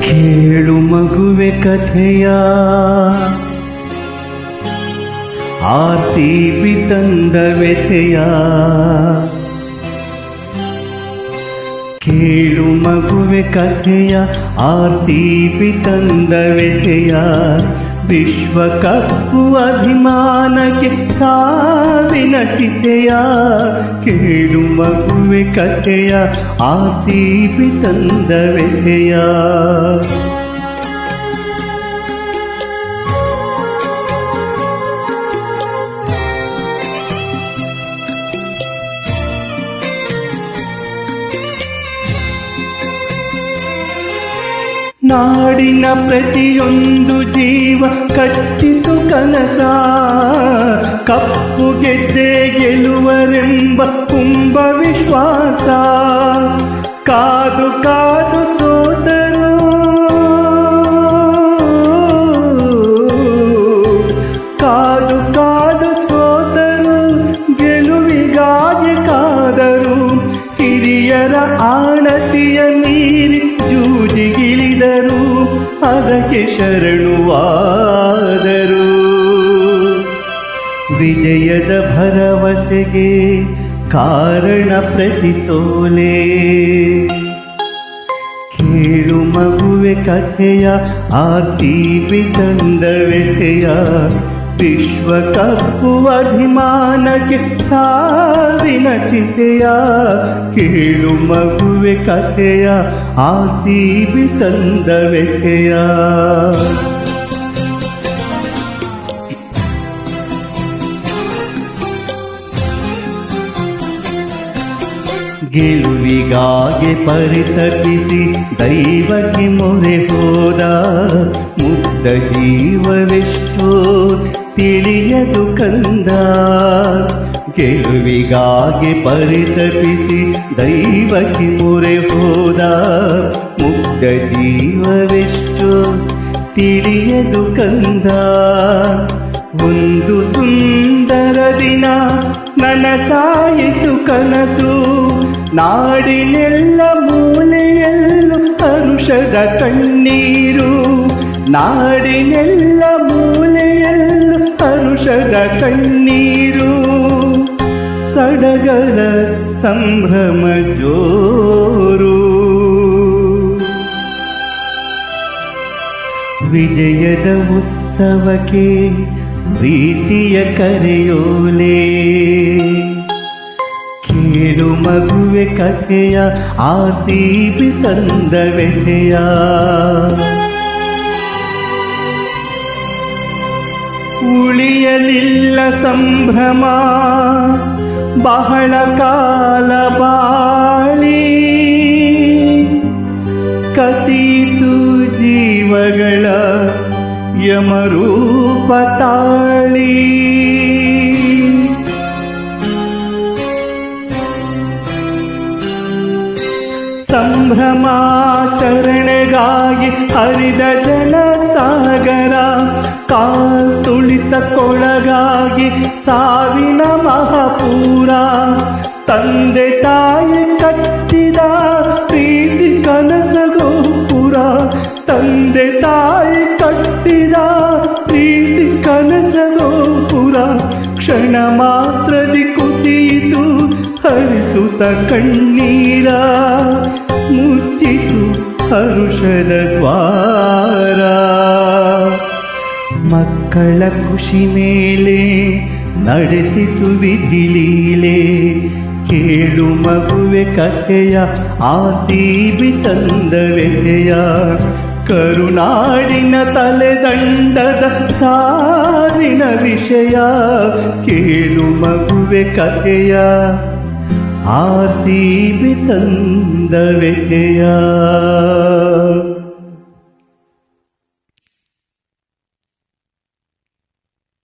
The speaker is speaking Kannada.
ಕೇಳು ಮಗುವೆ ಕಥೆಯ. ಆರ್ಸಿ ತಂದ ವ್ಯಥೆಯ. ಕೇಳು ಮಗುವೆ ಕಥೆಯ ಆರ್ಸಿಪಿ ತಂದ ವ್ಯಥೆಯ ವಿಶ್ವಕಪ್ಪು ಅಭಿಮಾನಕ್ಕೆ ಸಾವಿನ ಚಿತೆಯ ಕೇಳು ಮಗುವೆ ಕಥೆಯ ಆರ್ಸಿಪಿ ತಂದ ವ್ಯಥೆಯ ನಾಡಿನ ಪ್ರತಿಯೊಂದು ಜೀವ ಕಟ್ಟಿತು ಕನಸ. ಕಪ್ಪು ಗೆದ್ದೆ ಗೆಲುವರೆಂಬ ಕುಂಭ ವಿಶ್ವಾಸ. ಕಾದು ಕಾದು ಅದಕ್ಕೆ ಶರಣುವಾದರು. ವಿಜಯದ ಭರವಸೆಗೆ ಕಾರಣ ಪ್ರತಿಸೋಲೆ. ಕೇಳು ಮಗುವೆ ಕಥೆಯ ಆರ್ಸಿಬಿ ತಂದ ವ್ಯಥೆಯ ವಿಶ್ವಕಪ್ಪು ಅಭಿಮಾನಕ್ಕೆ ಸಾವಿನ ಚಿತೆಯ, ಕೇಳು ಮಗುವೆ ಕಥೆಯ, ಆಸೀಬಿ ತಂದ ವ್ಯಥೆಯ. ಗೆಲುವಿಗಾಗಿ ಪರಿತಪಿಸಿ ದೈವಕ್ಕೆ ಮೊರೆ ಹೋದ ಮುದ್ದ ಜೀವವೆಷ್ಟೋ ತಿಳಿಯದು ಕಂದ ಗೆಲುವಿಗಾಗಿ ಪರಿತಪಿಸಿ ದೈವಕ್ಕೆ ಮೊರೆ ಹೋದ ಮುಗ್ಧ ಜೀವವೆಷ್ಟು ತಿಳಿಯದು ಕಂದ ಒಂದು ಸುಂದರ ದಿನ ನನಸಾಯಿತು ಕನಸು. ನಾಡಿನೆಲ್ಲ ಮೂಲೆಯಲ್ಲೂ ಹರುಷದ ಕಣ್ಣೀರು. ನಾಡಿನೆಲ್ಲ ಹರುಷದ ಕಣ್ಣೀರು ಸಡಗರ ಸಂಭ್ರಮ ಜೋರು. ವಿಜಯದ ಉತ್ಸವಕ್ಕೆ ಪ್ರೀತಿಯ ಕರೆಯೋಲೆ. ಕೇಳು ಮಗುವೆ ಕಥೆಯ ಆಸೀಪಿ ತಂದ ವ್ಯಥೆಯ. ಉಳಿಯಲಿಲ್ಲ ಸಂಭ್ರಮ. ಬಹಳ ಕಾಲ ಬಾಳಿ ಕಸೀತು ಜೀವಗಳ ಯಮರೂಪ ತಾಳಿ. ಸಂಭ್ರಮಾಚರಣೆಗಾಗಿ ಹರಿದ ಜನ ಸಾಗರ ಕಾಲ್ ತುಳಿತ ಕೊಳಗಾಗಿ ಸಾವಿನ ಮಹಾಪೂರ. ತಂದೆ ತಾಯಿ ಕಟ್ಟಿದ ಪ್ರೀತಿ ಕನಸ ಗೋಪುರ. ತಂದೆ ತಾಯಿ ಕಟ್ಟಿದ ಪ್ರೀತಿ ಕನಸ ಗೋಪುರ. ಕ್ಷಣ ಮಾತ್ರದಿ ಕುಸಿಯಿತು ಹರಿಸುತ್ತ ಕಣ್ಣೀರ. ಮುಚ್ಚಿತು ಹರುಷದ ದ್ವಾರ. ಮಕ್ಕಳ ಖುಷಿ ಮೇಲೆ ನಡೆಸಿತು ವಿಧಿಲೀಲೆ. ಕೇಳು ಮಗುವೆ ಕಥೆಯ ಆಸೀಬಿ ತಂದ ವ್ಯಥೆಯ ಕರುನಾಡಿನ ತಲೆದಂಡದ ಸಾರಿನ ವಿಷಯ. ಕೇಳು ಮಗುವೆ ಕಥೆಯ ಆಸೀಬಿ ತಂದ ವ್ಯಥೆಯ